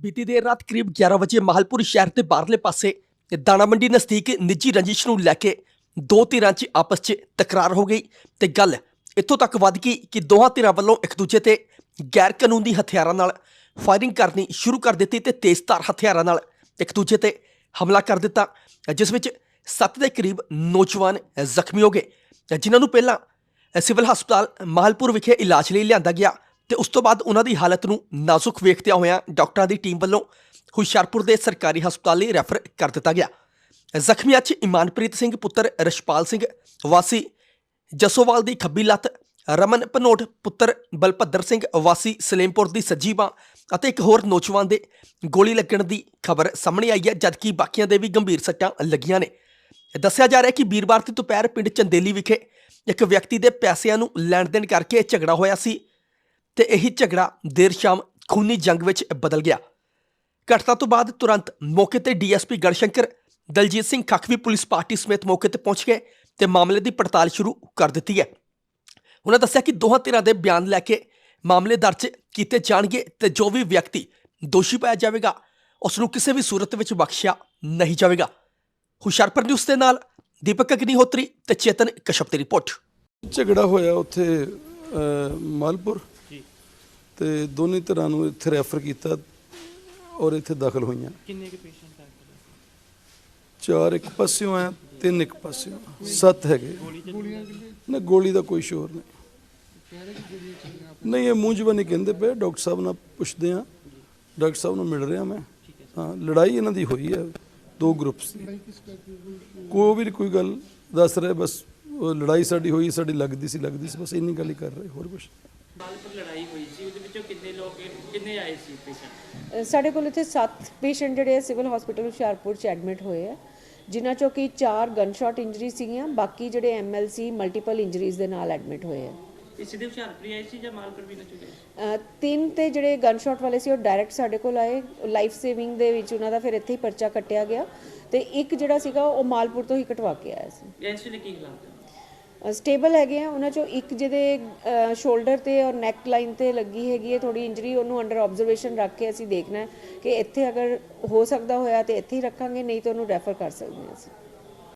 ਬੀਤੀ ਦੇਰ ਰਾਤ ਕਰੀਬ 11 ਵਜੇ ਮਾਹਲਪੁਰ ਸ਼ਹਿਰ ਦੇ ਬਾਹਰਲੇ ਪਾਸੇ ਦਾਣਾ ਮੰਡੀ ਨਜ਼ਦੀਕ ਨਿੱਜੀ ਰੰਜਿਸ਼ ਨੂੰ ਲੈ ਕੇ ਦੋ ਧਿਰਾਂ 'ਚ ਆਪਸ 'ਚ ਤਕਰਾਰ ਹੋ ਗਈ ਤੇ ਗੱਲ ਇੱਥੋਂ ਤੱਕ ਵੱਧ ਗਈ ਕਿ ਦੋਹਾਂ ਧਿਰਾਂ ਵੱਲੋਂ ਇੱਕ ਦੂਜੇ ਤੇ ਗੈਰ ਕਾਨੂੰਨੀ ਹਥਿਆਰਾਂ ਨਾਲ ਫਾਇਰਿੰਗ ਕਰਨੀ ਸ਼ੁਰੂ ਕਰ ਦਿੱਤੀ ਤੇ ਤੇਜ਼ਧਾਰ ਹਥਿਆਰਾਂ ਨਾਲ ਇੱਕ ਦੂਜੇ ਤੇ ਹਮਲਾ ਕਰ ਦਿੱਤਾ, ਜਿਸ ਵਿੱਚ 7 ਦੇ ਕਰੀਬ ਨੌਜਵਾਨ ਜ਼ਖਮੀ ਹੋ ਗਏ, ਜਿਨ੍ਹਾਂ ਨੂੰ ਪਹਿਲਾਂ ਸਿਵਲ ਹਸਪਤਾਲ ਮਾਹਲਪੁਰ ਵਿਖੇ ਇਲਾਜ ਲਈ ਲਿਆਂਦਾ ਗਿਆ। ਤੇ ਉਸ ਤੋਂ ਬਾਅਦ ਉਹਨਾਂ ਦੀ ਹਾਲਤ ਨੂੰ ਨਾਜ਼ੁਕ ਵੇਖਦਿਆਂ ਹੋਇਆਂ ਡਾਕਟਰਾਂ ਦੀ ਟੀਮ ਵੱਲੋਂ ਹੁਸ਼ਿਆਰਪੁਰ ਦੇ ਸਰਕਾਰੀ ਹਸਪਤਾਲ ਲਈ ਰੈਫਰ ਕਰ ਦਿੱਤਾ ਗਿਆ। ਜ਼ਖਮੀਆਂ 'ਚ ਇਮਾਨਪ੍ਰੀਤ ਸਿੰਘ, ਪੁੱਤਰ ਰਸ਼ਪਾਲ ਸਿੰਘ, ਵਾਸੀ ਜਸੋਵਾਲ ਦੀ ਖੱਬੀ ਲੱਤ, ਰਮਨ ਪਨੋਟ, ਪੁੱਤਰ ਬਲਭੱਦਰ ਸਿੰਘ, ਵਾਸੀ ਸਲੇਮਪੁਰ ਦੀ ਸੱਜੀ ਬਾਂਹ ਅਤੇ ਇੱਕ ਹੋਰ ਨੌਜਵਾਨ ਦੇ ਗੋਲੀ ਲੱਗਣ ਦੀ ਖਬਰ ਸਾਹਮਣੇ ਆਈ ਹੈ, ਜਦਕਿ ਬਾਕੀਆਂ ਦੇ ਵੀ ਗੰਭੀਰ ਸੱਟਾਂ ਲੱਗੀਆਂ ਨੇ। ਦੱਸਿਆ ਜਾ ਰਿਹਾ ਹੈ ਕਿ ਵੀਰਵਾਰ ਦੀ ਦੁਪਹਿਰ ਪਿੰਡ ਚੰਦੇਲੀ ਵਿਖੇ ਇੱਕ ਵਿਅਕਤੀ ਦੇ ਪੈਸਿਆਂ ਨੂੰ ਲੈਣ ਦੇਣ ਕਰਕੇ ਇਹ ਝਗੜਾ ਹੋਇਆ ਸੀ। ਤੇ ਇਹੀ ਝਗੜਾ ਦੇਰ ਸ਼ਾਮ ਖੂਨੀ ਜੰਗ ਵਿੱਚ ਬਦਲ ਗਿਆ। ਘਟਨਾ ਤੋਂ ਬਾਅਦ ਤੁਰੰਤ ਮੌਕੇ ਤੇ DSP Garhshankar, Daljit Singh Khakhvi police party ਸਮੇਤ ਮੌਕੇ ਤੇ ਪਹੁੰਚ ਗਏ ਤੇ ਮਾਮਲੇ ਦੀ ਪੜਤਾਲ ਸ਼ੁਰੂ ਕਰ ਦਿੱਤੀ ਹੈ। ਉਹਨਾਂ ਦੱਸਿਆ ਕਿ ਦੋਹਾਂ ਧਿਰਾਂ ਦੇ ਬਿਆਨ ਲੈ ਕੇ ਮਾਮਲੇ ਦਰਜ ਕੀਤੇ ਜਾਣਗੇ ਤੇ ਜੋ ਵੀ ਵਿਅਕਤੀ ਦੋਸ਼ੀ ਪਾਇਆ ਜਾਵੇਗਾ ਉਸ ਨੂੰ ਕਿਸੇ ਵੀ ਸੂਰਤ ਵਿੱਚ ਬਖਸ਼ਿਆ ਨਹੀਂ ਜਾਵੇਗਾ। ਹੁਸ਼ਿਆਰਪੁਰ ਨਿਊਜ਼ ਦੇ ਨਾਲ ਦੀਪਕ ਅਗਨੀਹੋਤਰੀ ਤੇ ਚੇਤਨ ਕਸ਼ਪ ਦੀ ਰਿਪੋਰਟ। ਝਗੜਾ ਹੋਇਆ ਉੱਥੇ ਮਾਲਪੁਰ। ਤੇ ਦੋਨੇ ਤਰ੍ਹਾਂ ਨੂੰ ਇੱਥੇ ਰੈਫਰ ਕੀਤਾ ਔਰ ਇੱਥੇ ਦਾਖਲ ਹੋਈਆਂ। ਕਿੰਨੇ ਕੁ ਪੇਸ਼ੈਂਟ ਆ ਚਾਰ ਇੱਕ ਪਾਸਿਓਂ ਆ ਤਿੰਨ ਇੱਕ ਪਾਸਿਓਂ। ਆ, ਸੱਤ ਹੈਗੇ। ਨਾ ਗੋਲੀ ਦਾ ਕੋਈ ਸ਼ੋਰ ਨਹੀਂ। ਨਹੀਂ ਇਹ ਮੂੰਹ ਜ਼ਬਾਨੀ ਕਹਿੰਦੇ ਪਏ ਡਾਕਟਰ ਸਾਹਿਬ ਨਾਲ ਪੁੱਛਦੇ ਆ ਡਾਕਟਰ ਸਾਹਿਬ ਨੂੰ ਮਿਲ ਰਿਹਾ ਮੈਂ। ਹਾਂ ਲੜਾਈ ਇਹਨਾਂ ਦੀ ਹੋਈ ਹੈ ਦੋ ਗਰੁੱਪਸ ਦੀ। ਕੋਈ ਵੀ ਕੋਈ ਗੱਲ ਦੱਸ ਰਹੇ ਬਸ ਉਹ ਲੜਾਈ ਸਾਡੀ ਹੋਈ ਸਾਡੀ ਲੱਗਦੀ ਸੀ ਲੱਗਦੀ ਸੀ ਬਸ ਇੰਨੀ ਗੱਲ ਹੀ ਕਰ ਰਹੇ ਹੋਰ ਕੁਝ ਮਾਲਪੁਰ ਲੜਾਈ ਹੋਈ ਸੀ ਉਹਦੇ ਵਿੱਚੋਂ ਕਿੰਨੇ ਲੋਕ ਕਿੰਨੇ ਆਏ ਸੀ ਪੇਸ਼ੈਂਟ ਅ, ਸਾਡੇ ਕੋਲ ਇੱਥੇ 7 ਪੇਸ਼ੈਂਟ ਜਿਹੜੇ ਆ ਸਿਵਲ ਹਸਪੀਟਲ ਹੁਸ਼ਿਆਰਪੁਰ ਚ ਐਡਮਿਟ ਹੋਏ ਆ ਜਿਨ੍ਹਾਂ ਚੋਂ ਕਿ 4 ਗਨਸ਼ਾਟ ਇੰਜਰੀ ਸੀਗੀਆਂ ਬਾਕੀ ਜਿਹੜੇ ਐਮਐਲਸੀ ਮਲਟੀਪਲ ਇੰਜਰੀਜ਼ ਦੇ ਨਾਲ ਐਡਮਿਟ ਹੋਏ ਆ। ਇਹ ਸਿੱਧੇ ਹੁਸ਼ਿਆਰਪੁਰ ਆਏ ਸੀ ਜਾਂ ਮਾਲਪੁਰ ਵੀ ਨਾ ਚੁਗੇ ਅ, ਤਿੰਨ ਤੇ ਜਿਹੜੇ ਗਨਸ਼ਾਟ ਵਾਲੇ ਸੀ ਉਹ ਡਾਇਰੈਕਟ ਸਾਡੇ ਕੋਲ ਆਏ ਲਾਈਫ ਸੇਵਿੰਗ ਦੇ ਵਿੱਚ ਉਹਨਾਂ ਦਾ ਫਿਰ ਇੱਥੇ ਹੀ ਪਰਚਾ ਕੱਟਿਆ ਗਿਆ ਤੇ ਇੱਕ ਜਿਹੜਾ ਸੀਗਾ ਉਹ ਮਾਲਪੁਰ ਤੋਂ ਹੀ ਕਟਵਾ ਕੇ ਆਇਆ ਸੀ। ਇਸ ਵੇਲੇ ਕੀ ਹਾਲਾਤ? ਹੈ ਸਟੇਬਲ ਹੈਗੇ ਆ, ਉਹਨਾਂ ਚੋਂ ਇੱਕ ਜਿਹਦੇ ਸ਼ੋਲਡਰ ਤੇ ਔਰ ਨੈਕ ਲਾਈਨ ਤੇ ਲੱਗੀ ਹੈਗੀ ਹੈ ਥੋੜੀ ਇੰਜਰੀ ਉਹਨੂੰ ਅੰਡਰ ਆਬਜ਼ਰਵੇਸ਼ਨ ਰੱਖ ਕੇ ਅਸੀਂ ਦੇਖਣਾ ਕਿ ਇੱਥੇ ਅਗਰ ਹੋ ਸਕਦਾ ਹੋਇਆ ਤੇ ਇੱਥੇ ਹੀ ਰੱਖਾਂਗੇ, ਨਹੀਂ ਤਾਂ ਉਹਨੂੰ ਰੈਫਰ ਕਰ ਸਕਦੇ ਹਾਂ ਅਸੀਂ।